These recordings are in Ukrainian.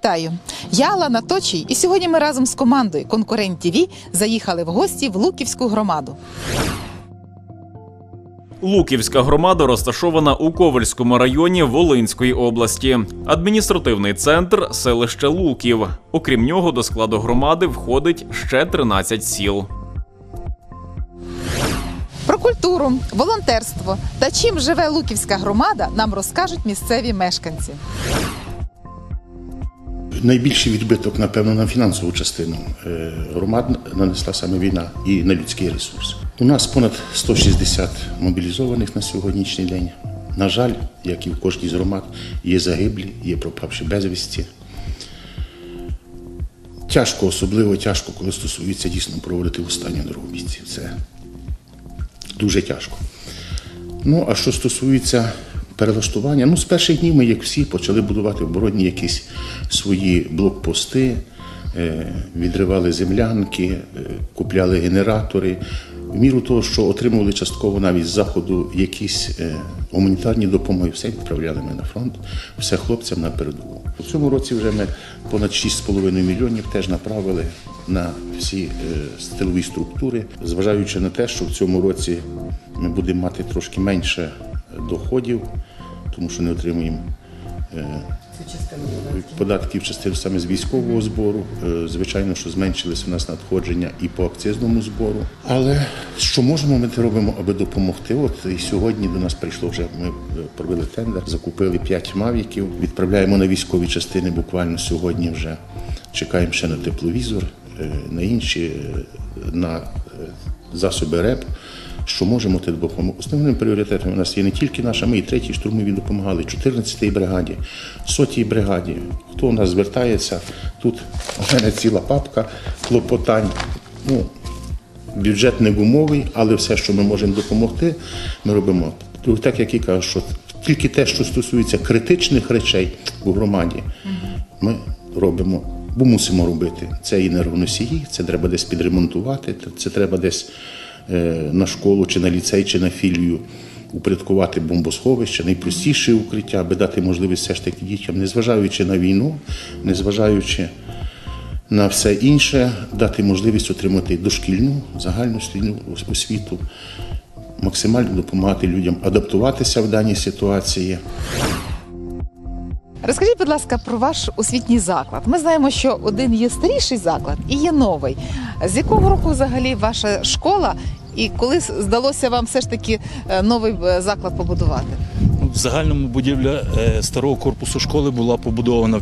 Вітаю! Я Алана Точій, і сьогодні ми разом з командою Конкурент ТВ заїхали в гості в Луківську громаду. Луківська громада розташована у Ковальському районі Волинської області. Адміністративний центр селище Луків. Окрім нього, до складу громади входить ще 13 сіл. Про культуру, волонтерство та чим живе Луківська громада, нам розкажуть місцеві мешканці. Найбільший відбиток, напевно, на фінансову частину е, громад нанесла саме війна і на людський ресурс. У нас понад 160 мобілізованих на сьогоднішній день. На жаль, як і в кожній з громад, є загиблі, є пропавші безвісті. Тяжко, особливо тяжко, коли стосується дійсно проводити останню дорогу бійців. Це дуже тяжко. Ну, а що стосується перелаштування, ну, з перших днів ми, як всі, почали будувати оборонні якісь свої блокпости, е, відривали землянки, е, купляли генератори. В міру того, що отримували частково навіть з заходу якісь е, гуманітарні допомоги, все відправляли ми на фронт, все хлопцям на передову. У цьому році вже ми понад 6,5 мільйонів теж направили на всі стилові структури, зважаючи на те, що в цьому році ми будемо мати трошки менше доходів, тому що не отримуємо е, податків частину саме з військового збору. Е, Звичайно, що зменшилися у нас надходження і по акцизному збору. Але що можемо, ми те робимо, аби допомогти. От і сьогодні до нас прийшло вже. Ми е, провели тендер, закупили 5 мавіків, відправляємо на військові частини буквально сьогодні вже. Чекаємо ще на тепловізор, на інші, на засоби РЕП. Що можемо те допомогти. Основним пріоритетом у нас є не тільки наша, ми і третій штурмові допомагали, 14-й бригаді, 100-й бригаді. Хто у нас звертається, тут у мене ціла папка клопотань. Ну, бюджет не гумовий, але все, що ми можемо допомогти, ми робимо. Так як і кажу, що тільки те, що стосується критичних речей у громаді, ми робимо, бо мусимо робити. Це і енергоносії, це треба десь підремонтувати, це треба десь на школу, чи на ліцей, чи на філію упорядкувати бомбосховище, найпростіше укриття, аби дати можливість все ж таки дітям, незважаючи на війну, незважаючи на все інше, дати можливість отримати дошкільну, загальноосвітню освіту, максимально допомагати людям адаптуватися в даній ситуації. Розкажіть, будь ласка, про ваш освітній заклад. Ми знаємо, що один є старіший заклад і є новий. З якого року взагалі ваша школа і коли здалося вам все ж таки е, новий е, заклад побудувати? В загальному будівля е, старого корпусу школи була побудована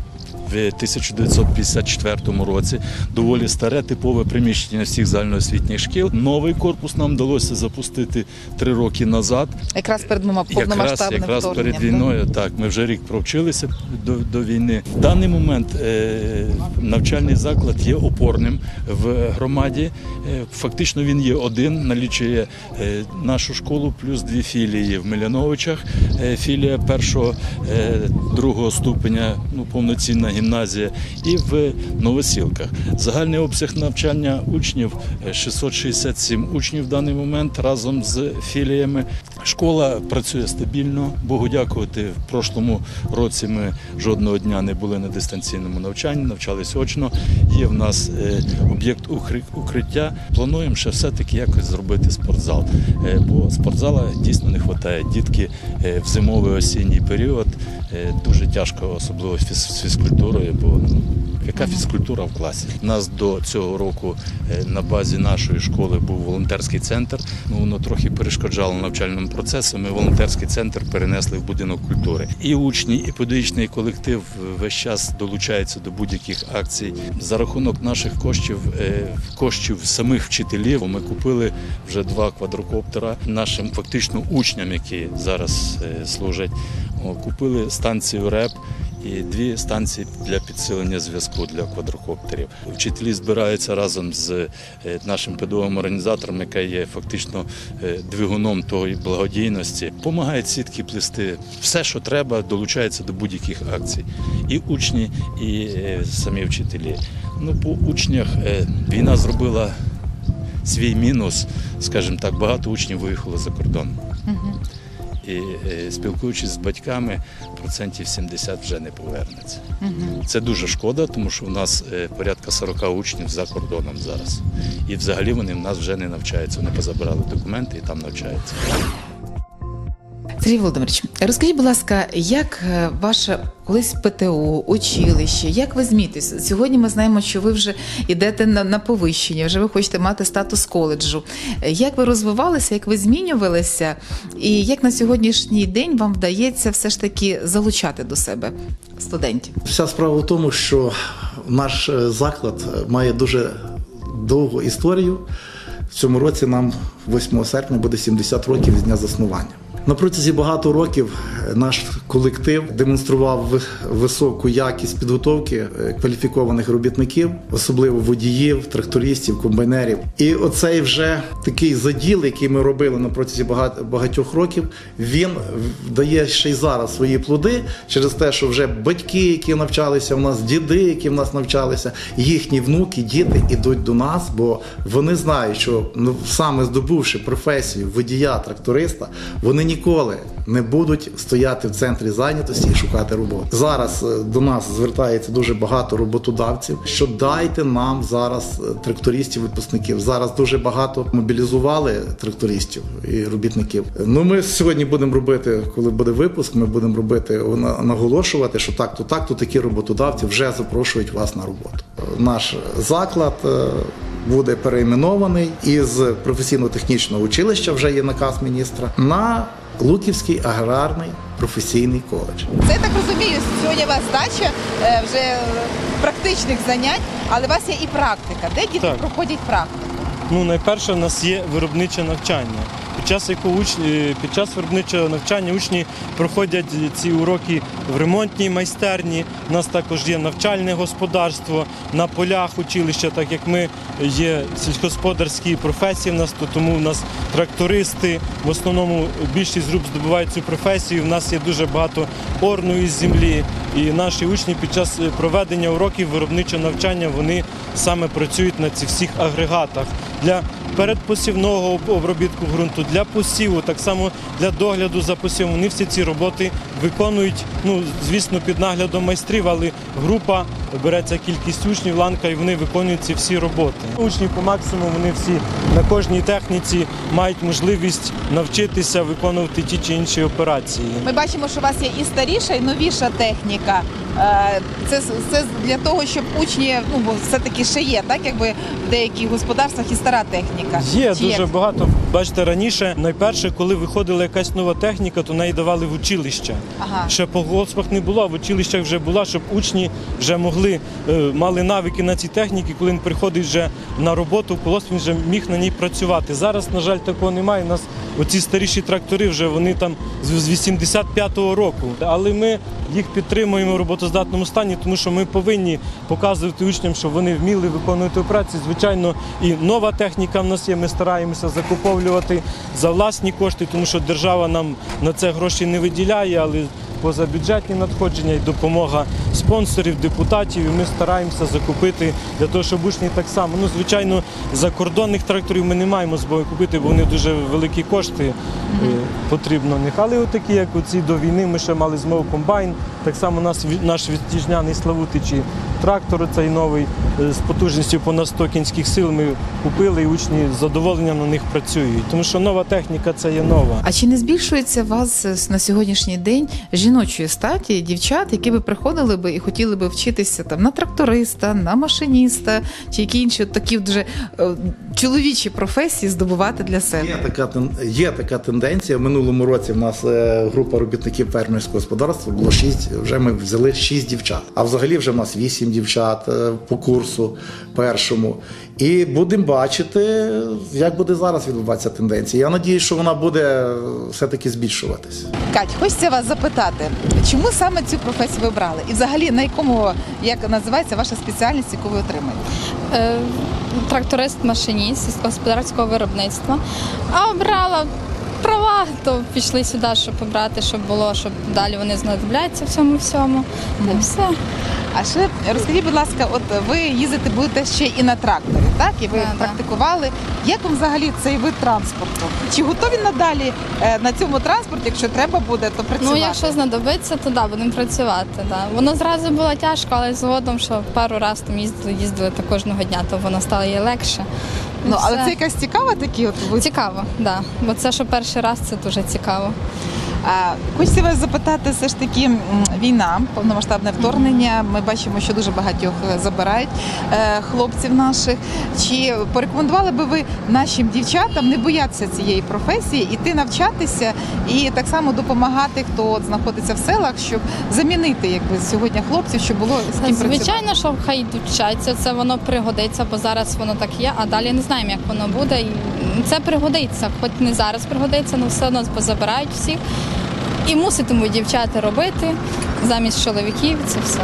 в 1954 році. Доволі старе типове приміщення всіх загальноосвітніх шкіл. Новий корпус нам вдалося запустити три роки назад. Якраз перед мома- Якраз, повномасштабним якраз перед війною, так ми вже рік провчилися до, до війни. В даний момент е, навчальний заклад є опорним в громаді. Е, фактично він є один, налічує е, нашу школу плюс дві філії в Миляновичах. Е, філія першого е, другого ступеня, ну повноцінна гімназія, і в Новосілках. Загальний обсяг навчання учнів е, 667 учнів в даний момент разом з філіями. Школа працює стабільно. Богу дякувати. В прошлому році ми жодного дня не були на дистанційному навчанні, навчалися очно. Є в нас е, об'єкт укриття. Плануємо ще все-таки якось зробити спортзал. Е, Бо спортзала дійсно не вистачає. Дітки е, в зимовий осінній період дуже тяжко, особливо з фізкультурою, бо ну, яка фізкультура в класі? У нас до цього року е, на базі нашої школи був волонтерський центр. Ну воно трохи перешкоджало навчальному процесу. Ми волонтерський центр перенесли в будинок культури. І учні, і педагогічний колектив весь час долучається до будь-яких акцій. За рахунок наших коштів, е, коштів самих вчителів, ми купили вже два квадрокоптера нашим фактично учням, які зараз е, служать. Купили станцію РЕП і дві станції для підсилення зв'язку для квадрокоптерів. Вчителі збираються разом з е, нашим педагогом організатором, яка є фактично е, двигуном тої благодійності. Помагають сітки плести все, що треба, долучаються до будь-яких акцій. І учні, і е, самі вчителі. Ну, по учнях війна зробила свій мінус, скажімо так, багато учнів виїхало за кордон. І е, спілкуючись з батьками, процентів 70 вже не повернеться. Це дуже шкода, тому що у нас е, порядка 40 учнів за кордоном зараз. І взагалі вони в нас вже не навчаються. Вони позабирали документи і там навчаються. Сергій Володимирович, розкажіть, будь ласка, як е, ваше колись ПТУ, училище, як ви змінитесь? Сьогодні ми знаємо, що ви вже йдете на, на повищення, вже ви хочете мати статус коледжу. Е, Як ви розвивалися, як ви змінювалися, і як на сьогоднішній день вам вдається все ж таки залучати до себе студентів? Вся справа в тому, що наш е, заклад має дуже довгу історію. В цьому році нам 8 серпня буде 70 років з дня заснування. На протязі багато років е, наш колектив демонстрував високу якість підготовки е, кваліфікованих робітників, особливо водіїв, трактористів, комбайнерів. І оцей вже такий заділ, який ми робили на протязі багатьох років, він дає ще й зараз свої плоди через те, що вже батьки, які навчалися в нас, діди, які в нас навчалися, їхні внуки, діти йдуть до нас, бо вони знають, що ну, саме здобувши професію водія, тракториста, вони ніколи не будуть стояти в центрі зайнятості і шукати роботу. Зараз е, до нас звертається дуже багато роботодавців, що дайте нам зараз е, трактористів, випускників. Зараз дуже багато мобілізували трактористів і робітників. Ну ми сьогодні будемо робити, коли буде випуск, ми будемо робити на- наголошувати, що так, то так, то такі роботодавці вже запрошують вас на роботу. Е, Наш заклад. Буде перейменований із професійно-технічного училища, вже є наказ міністра, на Луківський аграрний професійний коледж. Це я так розумію. Сьогодні у вас здача е, вже практичних занять, але у вас є і практика. Де діти Так. проходять практику? Ну, найперше, у нас є виробниче навчання. Час якого учні, під час виробничого навчання учні проходять ці уроки в ремонтній майстерні. У нас також є навчальне господарство на полях училища, так як ми є сільськогосподарські професії. В нас то тому в нас трактористи. В основному більшість груп здобувають цю професію. У нас є дуже багато орної землі. І наші учні під час проведення уроків виробничого навчання вони саме працюють на цих всіх агрегатах для передпосівного обробітку ґрунту, для посіву, так само для догляду за посівом. Вони всі ці роботи виконують, ну звісно, під наглядом майстрів, але група береться кількість учнів, ланка, і вони виконують ці всі роботи. Учні по максимуму вони всі кожній техніці мають можливість навчитися виконувати ті чи інші операції. Ми бачимо, що у вас є і старіша, і новіша техніка. Е, Це, це для того, щоб учні, ну бо все-таки ще є, так якби в деяких господарствах і стара техніка. Є Чи дуже як? багато. Бачите, раніше найперше, коли виходила якась нова техніка, то неї давали в училище. Ага. Ще по госпах не було, а в училищах вже була, щоб учні вже могли е, мали навики на цій техніці. Коли він приходить вже на роботу, в колос він вже міг на ній працювати. Зараз, на жаль, такого немає. У нас оці старіші трактори вже вони там з з 85-го року. Але ми їх підтримуємо в роботоздатному стані, тому що ми повинні показувати учням, що вони вміли виконувати операції. Звичайно, і нова техніка в нас є. Ми стараємося закуповувати за власні кошти, тому що держава нам на це гроші не виділяє, але позабюджетні надходження і допомога спонсорів, депутатів. І ми стараємося закупити для того, щоб учні так само. Ну, звичайно, закордонних тракторів ми не маємо збою купити, бо вони дуже великі кошти е, потрібно в них. Але отакі, як оці до війни, ми ще мали змогу комбайн. Так само нас ві- наш відтіжняний славутичі трактор, цей новий е, з потужністю понад 100 кінських сил. Ми купили і учні з задоволенням на них працюють. Тому що нова техніка це є нова. А чи не збільшується у вас на сьогоднішній день жіночої статі дівчат, які би приходили би і хотіли би вчитися там на тракториста, на машиніста, чи які інші такі вже е, чоловічі професії здобувати для себе? Є така тен- є така тенденція. В минулому році в нас е, група робітників фермерського господарства було шість. Вже ми взяли шість дівчат. А взагалі вже в нас вісім дівчат е, по курсу першому. І будемо бачити, як буде зараз відбуватися тенденція. Я надію, що вона буде е, все-таки збільшуватись. Кать, хочеться вас запитати, чому саме цю професію ви брали? І взагалі на якому як називається ваша спеціальність, яку ви отримаєте? Е, тракторист-машиніст сільськогосподарського виробництва. А обрала права, то пішли сюди, щоб побрати, щоб було, щоб далі вони знадобляться в цьому всьому. Та й все. А ще розкажіть, будь ласка, от ви їздити будете ще і на тракторі, так? І ви Да, да. практикували. Як вам взагалі цей вид транспорту? Чи готові надалі е, на цьому транспорті, якщо треба буде, то працювати? Ну, якщо знадобиться, то да, будемо працювати. Да. Воно зразу було тяжко, але згодом, що пару разів там їздили, їздили та кожного дня, то воно стало їй легше. І Ну, але це якась цікава такі от цікаво, да. Бо це, що перший раз, це дуже цікаво. Хочеться вас запитати, все ж таки війна, повномасштабне вторгнення. Ми бачимо, що дуже багатьох е, забирають е, хлопців наших. Чи порекомендували би ви нашим дівчатам не боятися цієї професії, іти навчатися і так само допомагати, хто от знаходиться в селах, щоб замінити якби сьогодні хлопців, щоб було з ким працювати? Звичайно, що хай вчаться, це воно пригодиться, бо зараз воно так є, а далі не знаємо, як воно буде. Це пригодиться, хоч не зараз пригодиться, але все одно позабирають всіх. І муситимуть дівчата робити замість чоловіків. Це все.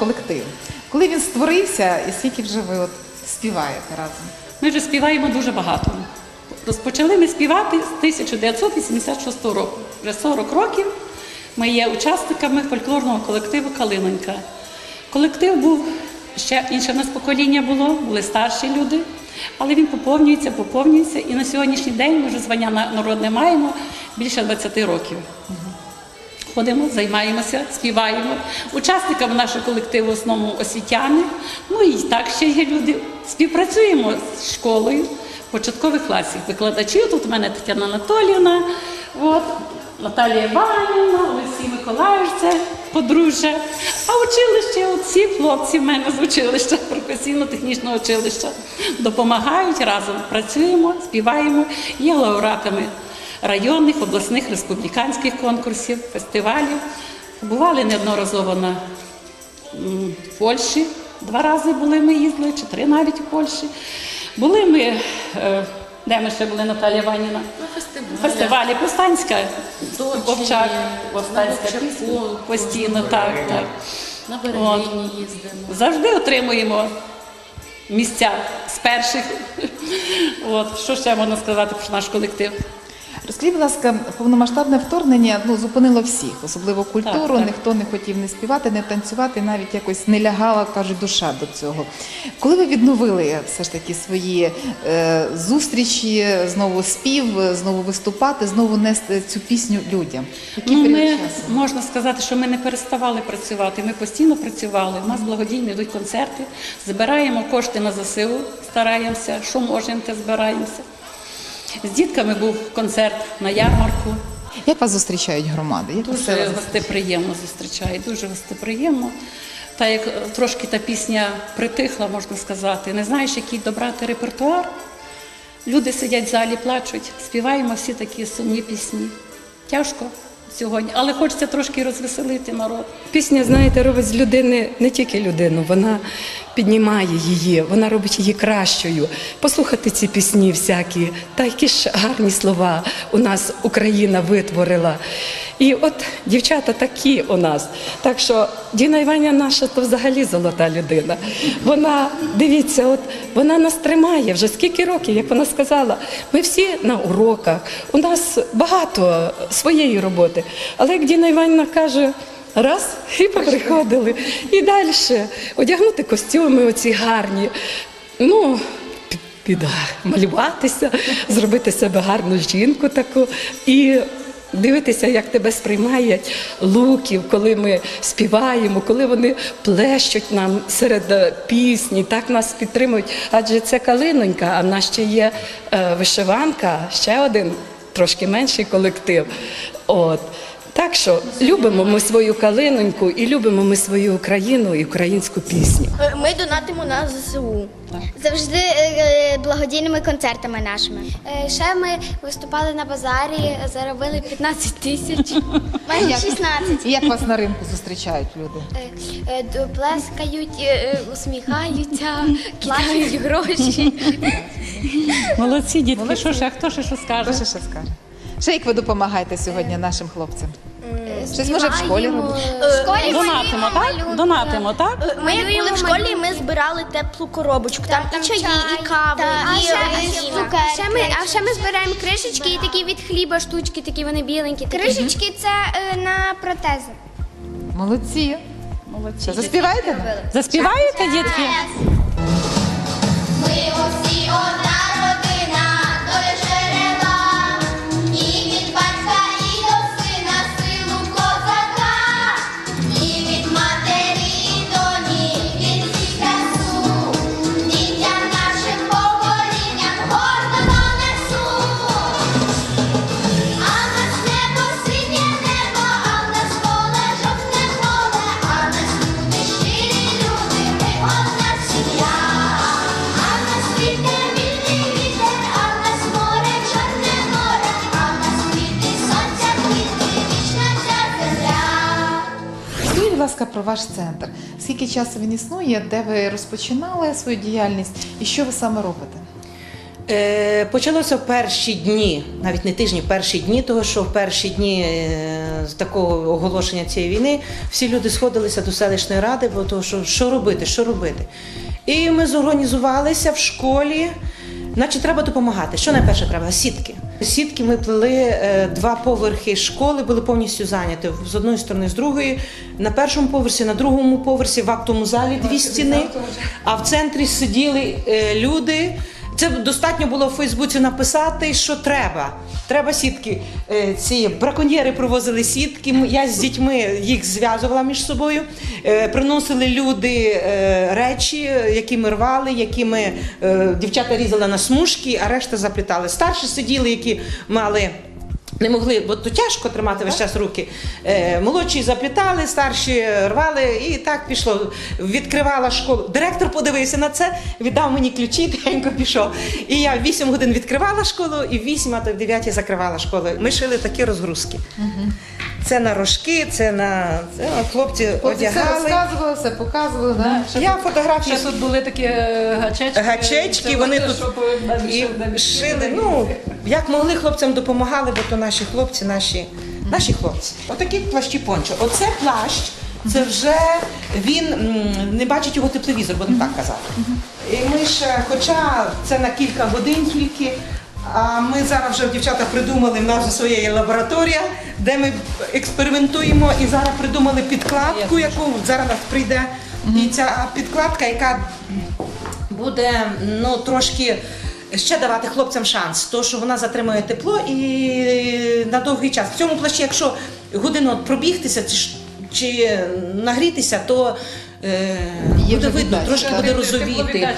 Колектив. Коли він створився, і скільки вже ви от співаєте разом? Ми вже співаємо дуже багато. Розпочали ми співати з 1986 року. Вже 40 років ми є учасниками фольклорного колективу Калинонька. Колектив був ще інше в нас покоління було, були старші люди, але він поповнюється, поповнюється. І на сьогоднішній день ми вже звання на- народне маємо більше 20 років. Ходимо, займаємося, співаємо. Учасниками нашого колективу в основному освітяни. Ну і так ще є люди. Співпрацюємо з школою початкових класів. Викладачів тут у мене Тетяна Анатоліївна, от, Наталія Іванівна, Олексій Миколаївич, це подружжя. А училище, от всі хлопці в мене з училища, професійно-технічного училища, допомагають разом. Працюємо, співаємо, є лауреатами районних, обласних, республіканських конкурсів, фестивалів. Бували неодноразово на Польщі. Два рази були ми їздили, чи три навіть у Польщі. Були ми, е, де ми ще були, Наталія Іванівна? Фестивалі Повстанська, Вовчак, Повстанська пісня. Постійно, так, так. На От. Берегині їздимо. Завжди отримуємо місця з перших. От. Що ще можна сказати про наш колектив? Розкажіть, будь ласка, повномасштабне вторгнення ну, зупинило всіх, особливо культуру. Так, так. Ніхто не хотів не співати, не танцювати, навіть якось не лягала, кажуть, душа до цього. Коли ви відновили все ж таки свої е, зустрічі, знову спів, знову виступати, знову нести цю пісню людям? Який Ну, ми можна сказати, що ми не переставали працювати. Ми постійно працювали. У нас благодійні йдуть концерти, збираємо кошти на ЗСУ, стараємося, що можемо, те збираємося. З дітками був концерт на ярмарку. Як вас зустрічають громади? Як Дуже гостеприємно зустрічають, дуже гостеприємно. Та як трошки та пісня притихла, можна сказати, не знаєш, який добрати репертуар. Люди сидять в залі, плачуть, співаємо всі такі сумні пісні. Тяжко сьогодні, але хочеться трошки розвеселити народ. Пісня, знаєте, робить з людини не тільки людину, вона піднімає її, вона робить її кращою. Послухати ці пісні всякі, та які ж гарні слова у нас Україна витворила. І от дівчата такі у нас. Так що Діна Іваня наша то взагалі золота людина. Вона, дивіться, от вона нас тримає вже скільки років, як вона сказала. Ми всі на уроках, у нас багато своєї роботи. Але як Діна Іванівна каже, раз і поприходили. І далі одягнути костюми оці гарні. Ну, під- підмалюватися, зробити себе гарну жінку таку і дивитися, як тебе сприймають луків, коли ми співаємо, коли вони плещуть нам серед е, пісні, так нас підтримують. Адже це калинонька, а в нас ще є е, вишиванка, ще один трошки менший колектив. От. Так що любимо ми свою калиноньку і любимо ми свою Україну і українську пісню. Ми донатимо на ЗСУ. Завжди е, благодійними концертами нашими. Ще ми виступали на базарі, заробили 15 тисяч. Майже 16. І як вас на ринку зустрічають люди? Е, е, Плескають, е, е, усміхаються, кидають гроші. Молодці, дітки, що ще, хто ще що скаже? Ще як ви допомагаєте сьогодні нашим хлопцям? Щось може в школі робите? В школі Донатимо, так? Донатимо, так? Ми були в школі, ми збирали теплу коробочку. Там і чаї, і кави, і ще ми, а ще ми збираємо кришечки і такі від хліба штучки, такі вони біленькі. Кришечки це на протези. Молодці. Молодці. Заспіваєте? Заспіваєте, дітки? Ваш центр. Скільки часу він існує, де ви розпочинали свою діяльність і що ви саме робите? Е, Почалося в перші дні, навіть не тижні, перші дні, того що в перші дні е, такого оголошення цієї війни всі люди сходилися до селищної ради, бо того, що, що робити, що робити. І ми зорганізувалися в школі. Значить, треба допомагати. Що найперше треба? Сітки. Сітки ми плели е, два поверхи школи, були повністю зайняті з одної сторони, з другої. На першому поверсі, на другому поверсі, в актовому залі дві стіни. А в центрі сиділи е, люди. Це достатньо було в Фейсбуці написати, що треба. Треба сітки. Е, Ці браконьєри привозили сітки. Я з дітьми їх зв'язувала між собою. Е, Приносили люди е, речі, які ми рвали, які ми дівчата різали на смужки, а решта заплітали. Старші сиділи, які мали. Не могли, бо то тяжко тримати весь час руки. Е, молодші заплітали, старші рвали, і так пішло. Відкривала школу. Директор подивився на це, віддав мені ключі, тихенько пішов. І я 8 годин відкривала школу, і в 8, а то в 9 закривала школу. Ми шили такі розгрузки. Це на рожки, це на це хлопці Хлопці все одягали. розказували, все показували. Да? Я фотографії Ще тут були такі е, гачечки. гачечки, вони тут і шили. Ну як могли хлопцям допомагали, бо то наші хлопці, наші, наші хлопці. Отакі плащі пончо. Оце плащ. Це вже він м, не бачить його тепловізор, будемо так казати. І ми ще, хоча це на кілька годин тільки. А ми зараз вже дівчата придумали, в нас своя є лабораторія, де ми експериментуємо і зараз придумали підкладку, яку зараз нас прийде. І ця підкладка, яка буде ну трошки ще давати хлопцям шанс, то що вона затримує тепло і на довгий час. В цьому плащі, якщо годину пробігтися чи, чи нагрітися, то буде видно, трошки буде розовіти.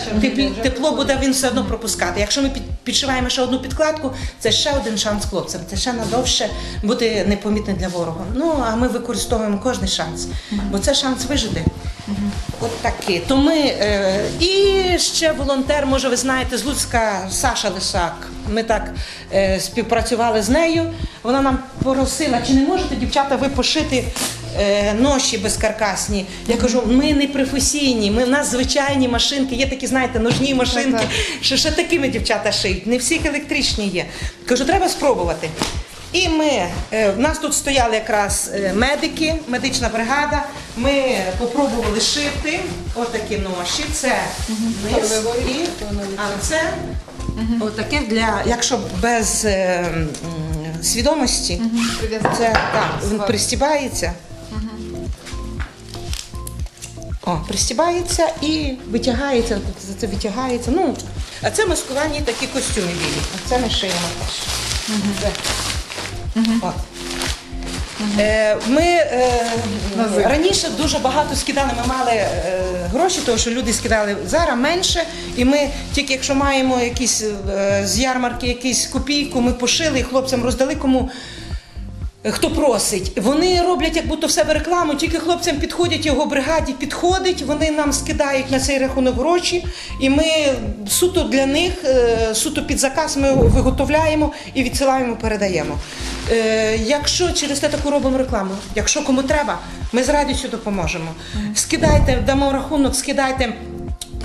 Тепло буде він все одно пропускати. Якщо ми підшиваємо ще одну підкладку, це ще один шанс хлопцям. Це ще надовше бути непомітним для ворога. Ну а ми використовуємо кожен шанс, бо це шанс вижити. От такі. То ми е, і ще волонтер, може, ви знаєте, з Луцька Саша Лисак. Ми так е, співпрацювали з нею. Вона нам просила, чи не можете, дівчата, ви пошити е, ноші безкаркасні. Я кажу, ми не професійні, ми в нас звичайні машинки, є такі, знаєте, ножні машинки, що ще такими дівчата шиють. Не всіх електричні є. Кажу, треба спробувати. І ми, е, в нас тут стояли якраз е, медики, медична бригада. Ми попробували шити отакі ноші. Це низ і а це отаке для, якщо без е, м, свідомості, це так, він пристібається. О, пристібається і витягається, це- це витягається. Ну, а це маскувальні такі костюми білі. А це ми шиємо теж. Це. От. Е, Ми е, раніше дуже багато скидали, ми мали е, гроші, тому що люди скидали зараз менше. І ми тільки якщо маємо якісь е, з ярмарки, якісь копійку, ми пошили і хлопцям роздали кому. Хто просить, вони роблять як будто в себе рекламу, тільки хлопцям підходять його бригаді, підходить, вони нам скидають на цей рахунок гроші, і ми суто для них, е, суто під заказ ми виготовляємо і відсилаємо, передаємо. Е, Якщо через те таку робимо рекламу, якщо кому треба, ми з радістю допоможемо. Скидайте, дамо рахунок, скидайте.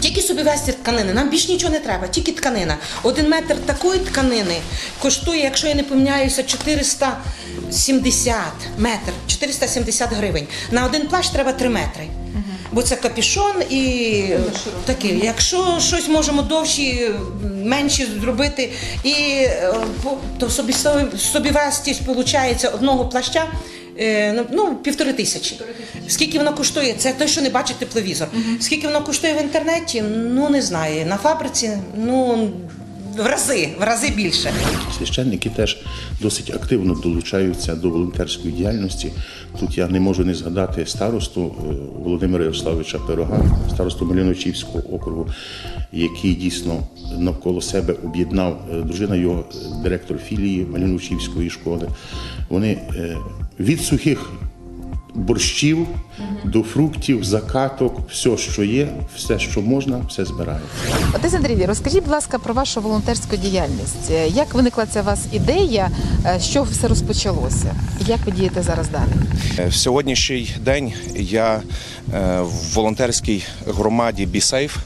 Тільки собі вести тканини, нам більш нічого не треба, тільки тканина. Один метр такої тканини коштує, якщо я не помиляюся, 470 метр, 470 гривень. На один плащ треба 3 метри. Бо це капішон і такий. Якщо щось можемо довші, менші зробити, і е, то собі собівартість виходить одного плаща. Е, ну, Ну, півтори тисячі. Скільки воно коштує? Це той, що не бачить тепловізор. Скільки воно коштує в інтернеті? Ну не знаю. На фабриці, ну в рази, в рази більше. Священники теж досить активно долучаються до волонтерської діяльності. Тут я не можу не згадати старосту е, Володимира Ярославовича Пирога, старосту Малиновичівського округу, який дійсно навколо себе об'єднав е, дружина його, директор філії Малиновичівської школи. Вони від сухих борщів до фруктів, закаток, все, що є, все, що можна, все збирають. Отець Андрій, розкажіть, будь ласка, про вашу волонтерську діяльність. Е, Як виникла ця у вас ідея, е, що все розпочалося? Як ви дієте зараз далі? В сьогоднішній день я е, в волонтерській громаді «Бісейф»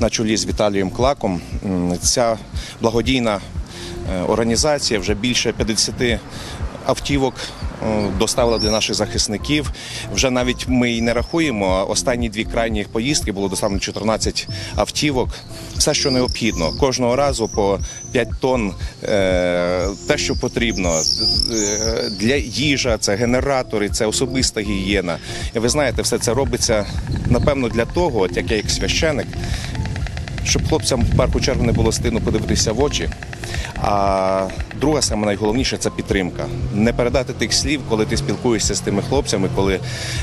на чолі з Віталієм Клаком. Ця благодійна е, організація вже більше 50 автівок е, доставила для наших захисників. Вже навіть ми і не рахуємо. Останні дві крайні поїздки було доставлено 14 автівок. Все, що необхідно, кожного разу по 5 тонн е, те, що потрібно Е, для їжа, це генератори, це особиста гігієна. І ви знаєте, все це робиться напевно для того, от як я як священик, щоб хлопцям в першу чергу не було стидно подивитися в очі. А друга саме найголовніше це підтримка. Не передати тих слів, коли ти спілкуєшся з тими хлопцями, коли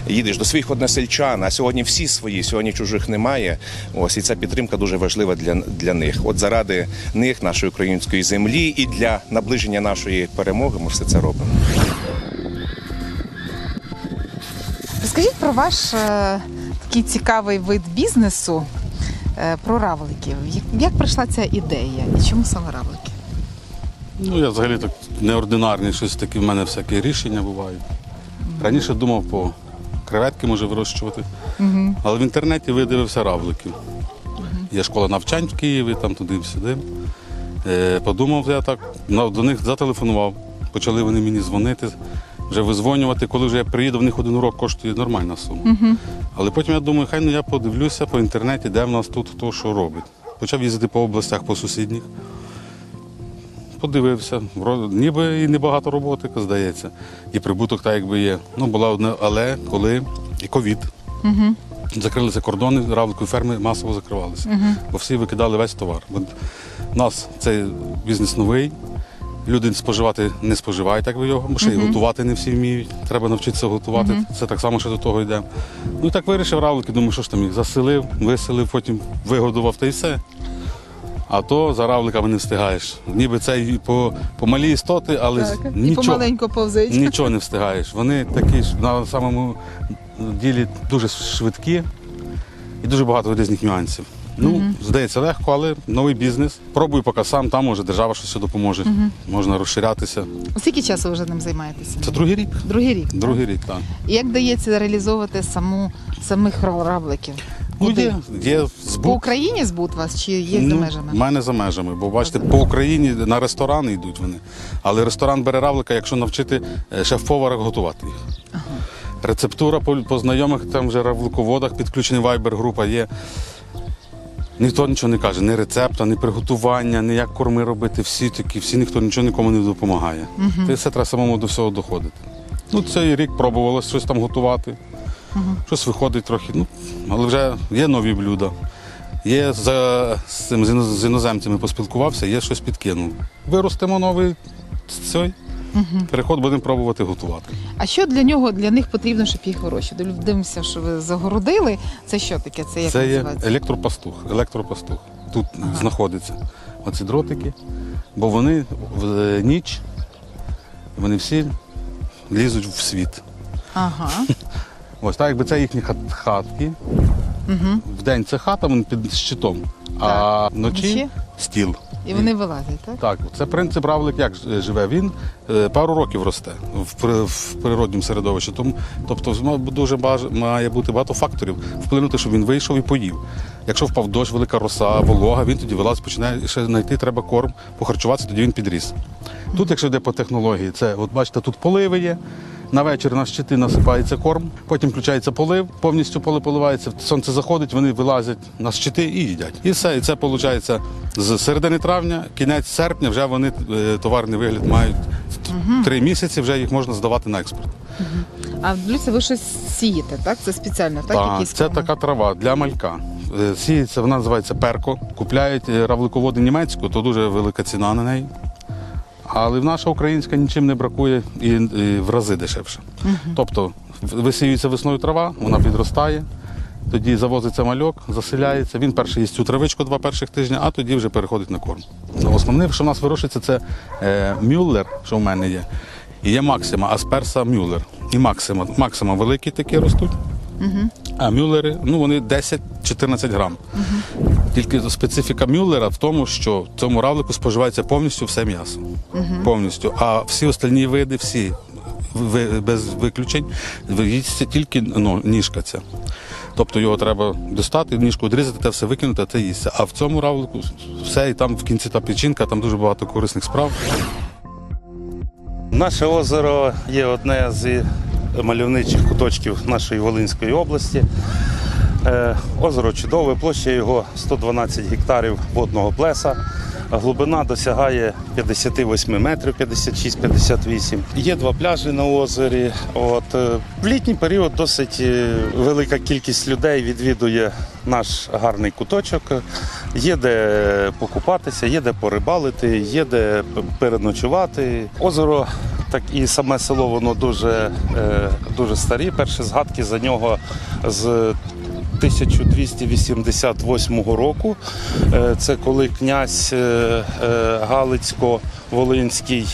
їдеш до своїх односельчан. А сьогодні всі свої, сьогодні чужих немає. Ось і ця підтримка дуже важлива для, для них. От заради них, нашої української землі, і для наближення нашої перемоги ми все це робимо. Розкажіть про ваш е, такий цікавий вид бізнесу про равликів. Як, прийшла ця ідея і чому саме равлики? Ну, я взагалі так неординарний, щось таке в мене всякі рішення бувають. Раніше думав по креветки може вирощувати, але в інтернеті видивився равликів. Є школа навчань в Києві, там туди-сюди. Е, подумав, я так на- до них зателефонував. Почали вони мені дзвонити, вже визвонювати. Коли вже я приїду, в них один урок коштує нормальна сума. Але потім я думаю, хай ну я подивлюся по інтернеті, де в нас тут хто що робить. Почав їздити по областях, по сусідніх. Подивився, ніби і небагато роботи, здається. І прибуток так якби є. Ну, була одна, але коли і ковід. Закрилися кордони, равликові ферми масово закривалися. Бо всі викидали весь товар. У нас цей бізнес новий. Люди споживати не споживають, так би його, бо ще й готувати не всі вміють. Треба навчитися готувати. Це так само, що до того йде. Ну і так вирішив равлики, думаю, що ж там їх заселив, виселив, потім вигодував та й все. А то за равликами не встигаєш. Ніби це і по, по малі істоти, але і нічого, помаленьку повзить. нічого не встигаєш. Вони такі ж на самому ділі дуже швидкі і дуже багато різних нюансів. Ну, здається, легко, але новий бізнес. Пробую поки сам, там може держава щось допоможе. Можна розширятися. Скільки часу ви вже ним займаєтеся? Це другий рік. Другий рік. Другий рік, так. І як вдається реалізовувати саму самих ра- равликів? Ну, є, є По. Україні збут вас чи є за Ну, межами? в мене за межами, бо бачите, по Україні на ресторани йдуть вони. Але ресторан бере равлика, якщо навчити е, шеф-повара готувати їх. Рецептура по, по знайомих, там вже равлиководах, підключений вайбер-група є. Ніхто нічого не каже, ні рецепта, ні приготування, ні як корми робити. Всі такі, всі ніхто нічого нікому не допомагає. Ти все треба самому до всього доходити. Ну, цей рік пробувалося щось там готувати. Щось виходить трохи. Ну, але вже є нові блюда. Є за з цим з з іноземцями поспілкувався, є щось підкинув. Виростимо новий цей Переход будемо пробувати готувати. А що для нього для них потрібно, щоб їх вирощувати? Дивимося, що ви загородили. Це що таке? Це як Це є називається? електропастух. Електропастух. Тут знаходяться оці дротики, бо вони в е, ніч вони всі лізуть в світ. Ага. Ось так, якби це їхні хатки. Угу. В день це хата, вони під щитом, а вночі Вночі? стіл. І вони вилазять, так? Так, це принцип равлик як живе. Він е, пару років росте в, в природньому середовищі. Тому, тобто ма- дуже баж- має бути багато факторів вплинути, щоб він вийшов і поїв. Якщо впав дощ, велика роса, волога, він тоді вилазить, починає ще знайти треба корм, похарчуватися, тоді він підріс. Тут, якщо йде по технології, це от бачите, тут поливи є. На вечір на щити насипається корм, потім включається полив, повністю поле поливається, сонце заходить, вони вилазять на щити і їдять. І все. І це виходить з середини травня, кінець серпня вже вони е, товарний вигляд мають. Три місяці вже їх можна здавати на експорт. А Люся, ви щось сієте, так? Це спеціально, так? Так, Якісь це така трава для малька. Е, Сіється, вона називається перко. Купляють е, равлиководи німецьку, то дуже велика ціна на неї. Але в наша українська нічим не бракує і, і в рази дешевше. Тобто висіюється весною трава, вона підростає, тоді завозиться мальок, заселяється. Він перший їсть цю травичку два перших тижні, а тоді вже переходить на корм. Ну, Основне, що в нас вирощується, це е, мюллер, що в мене є. І є максима, асперса мюллер. І максима. Максима великі такі ростуть. А мюллери, ну вони 10-14 грам. Тільки специфіка мюллера в тому, що в цьому равлику споживається повністю все м'ясо. Повністю. А всі остальні види, всі без виключень, їсться тільки ну, ніжка ця. Тобто його треба достати, ніжку відрізати, те все викинути, а це їсться. А в цьому равлику все, і там в кінці та печінка, там дуже багато корисних справ. Наше озеро є одне з мальовничих куточків нашої Волинської області. Е, Озеро чудове, площа його 112 гектарів водного плеса. Глибина досягає 58 метрів, 56-58. Є два пляжі на озері. От, е, в літній період досить е, велика кількість людей відвідує наш гарний куточок. Є де покупатися, є де порибалити, є де переночувати. Озеро, так і саме село, воно дуже, е, дуже старі. Перші згадки за нього з 1288 року. Е, Це коли князь е, Галицько-Волинський,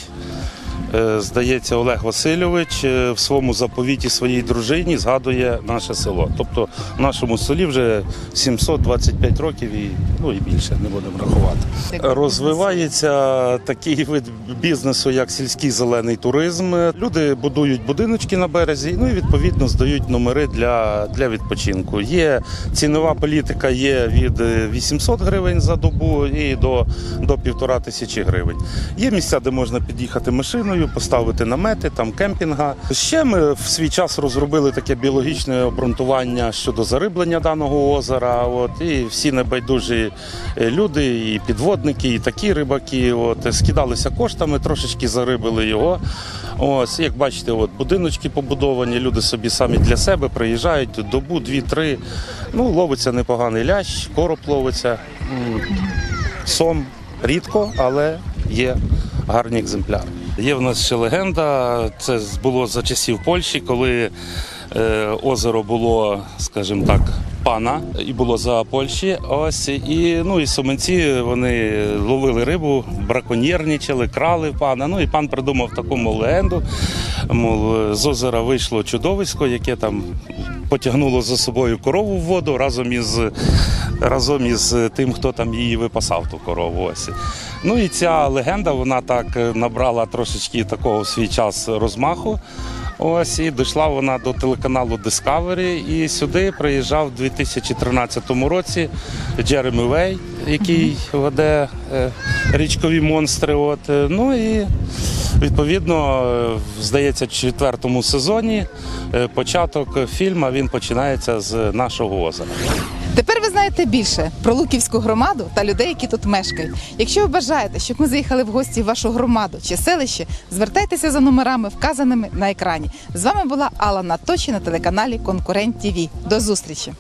здається, Олег Васильович е, в своєму заповіті своїй дружині згадує наше село. Тобто в нашому селі вже 725 років і, ну, і більше не будемо рахувати. Розвивається такий вид бізнесу, як сільський зелений туризм. Люди будують будиночки на березі, ну і відповідно здають номери для, для відпочинку. Є цінова політика є від е, 800 гривень за добу і до, до півтора тисячі гривень. Є місця, де можна під'їхати машиною, поставити намети, там кемпінга. Ще ми в свій час розробили таке біологічне обґрунтування щодо зариблення даного озера. От і всі небайдужі е, люди, і підводники, і такі рибаки. От скидалися коштами, трошечки зарибили його. Ось, як бачите, от будиночки побудовані, люди собі самі для себе приїжджають добу, дві-три. Ну, ловиться непоганий лящ, короб ловиться. Сом рідко, але є гарні екземпляри. Є в нас ще легенда. Це було за часів Польщі, коли е, озеро було, скажімо так, пана і було за Польщі. Ось і ну і суменці вони ловили рибу, браконьєрничали, крали пана. Ну і пан придумав таку мов легенду. Мов з озера вийшло чудовисько, яке там потягнуло за собою корову в воду разом із разом із тим, хто там її випасав, ту корову. Ось. Ну і ця легенда вона так е, набрала трошечки такого в свій час розмаху. Ось і дійшла вона до телеканалу Discovery. І сюди приїжджав у 2013 році Джеремі Вей, який веде е, річкові монстри. От. Е, Ну і відповідно, здається, в четвертому сезоні початок фільму він починається з нашого озера. Знаєте більше про Луківську громаду та людей, які тут мешкають. Якщо ви бажаєте, щоб ми заїхали в гості в вашу громаду чи селище, звертайтеся за номерами, вказаними на екрані. З вами була Алла Наточі на телеканалі Конкурент ТІВІ. До зустрічі!